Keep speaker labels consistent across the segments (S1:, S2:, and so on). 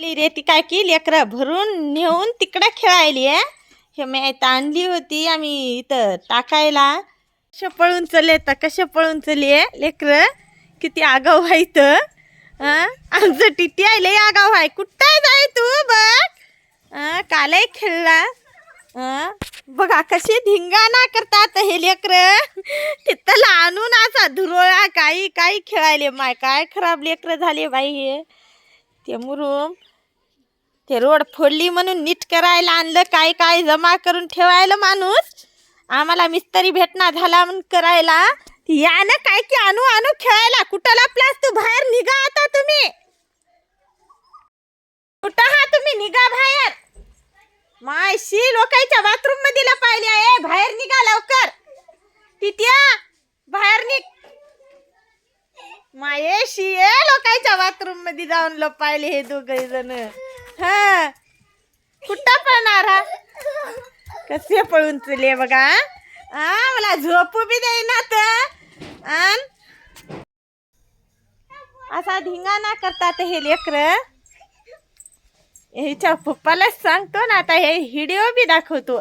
S1: ली रे ती काय की लेकरं भरून नेऊन तिकडं खेळायली आहे हे मी आता आणली होती आम्ही इथं टाकायला. कशा पळून चले तर कशा पळून चली आहे लेकरं किती आगाव आहे इथं आमचं टिटी आहे लय आगाव आहे. कुठं जाय तू बघ? कालही खेळला बघा कसे धिंगाणा करतात हे लेकरं. तिथं आणून असा धुरोळा काही काही खेळायले. माय काय खराब लेकरं झाले बाई हे. ते मुरुम. ते रोड फोडली म्हणून नीट करायला आणलं काय काय जमा करून ठेवायला माणूस. आम्हाला मिस्त्री भेटना झाला म्हणून करायला. या ना काय की आणू आणू खेळायला. कुठं लपलास तू बाहेर निघा आता तुम्ही. कुठं हा तुम्ही? निघा बाहेर. मायशी लोकांच्या बाथरूममध्ये लपायले आहे. बाहेर निघा लवकर. तिथ्या बाहेर निघ. मायेशी ये लोकांच्या बाथरूममध्ये जाऊन लपायले हे दोघे जण. हा. कुठं पळणार हा? कसे पळून तुले बघा आ मला झोपू बी देईना तर. आन असा धिंगाणा करतात हे लेकर. ह्याच्या पप्पालाच सांगतो ना आता हे व्हिडिओ बी दाखवतो.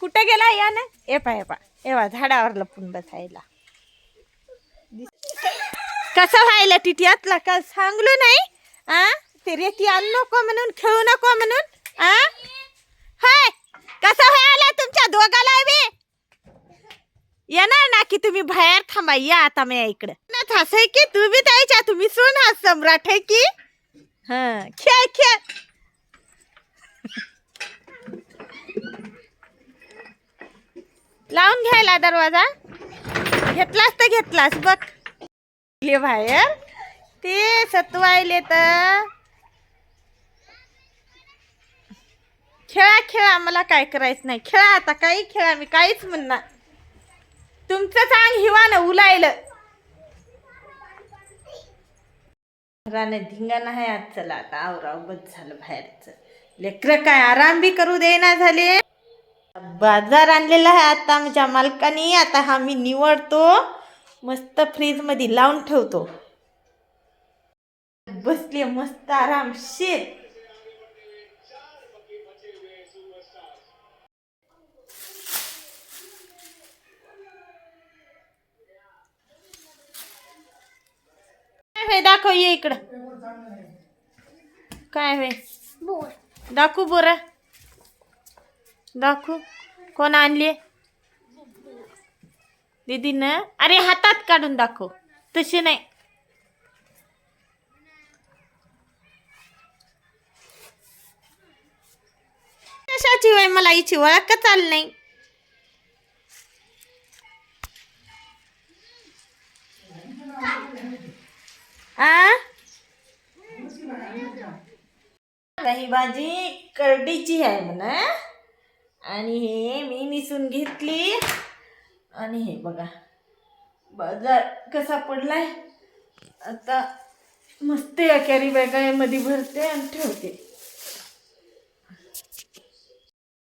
S1: कुठं गेला या ना एपा एपा ए एवा झाडावर लपून बसायला. कसं व्हायला टिटियातला? का सांगलो नाही? आ ते रेती आण नको म्हणून खेळू नको म्हणून आ? हाय कसं व्हायला तुमच्या दोघाला बी? येणार ना की तुम्ही बाहेर थांबा या आता मी इकडं. ना असं आहे की तू बी द्यायच्या तुम्ही सोन हा सम्राट आहे की? हा खेळ खेळ. लावून घ्यायला दरवाजा. घेतलास तर घेतलास बघ. बाहेर. ते सत्वायले तर. खेळा खेळा मला काय करायचं नाही. खेळा आता काही खेळा मी काहीच म्हणणार. तुमचं चांग हिवानं उलायलं. राने धिंगाणा आहे आज चला आता आवराव बस झालं बाहेरचं. लेकरं काय आराम बी करू देना झाले. बाजार आणलेला आहे आता आमच्या मालकाने. आता हा मी निवडतो. मस्त फ्रीजमध्ये लावून ठेवतो. बसले मस्त आरामशीर. काय दाखव ये इकडं. काय होय दाखवू बोरा. दाखवू. कोण आणली? दीदी ना अरे हातात काढून दाखव. तशी नाही. कशाची वय मला हिची ओळख का चाल नाही आ ही भाजी करडीची आहे म्हणा. आणि हे मी निसून घेतली. आणि हे बघा बाजार कसा पडलाय. आता मस्त या कॅरी बॅगामध्ये भरते आणि ठेवते.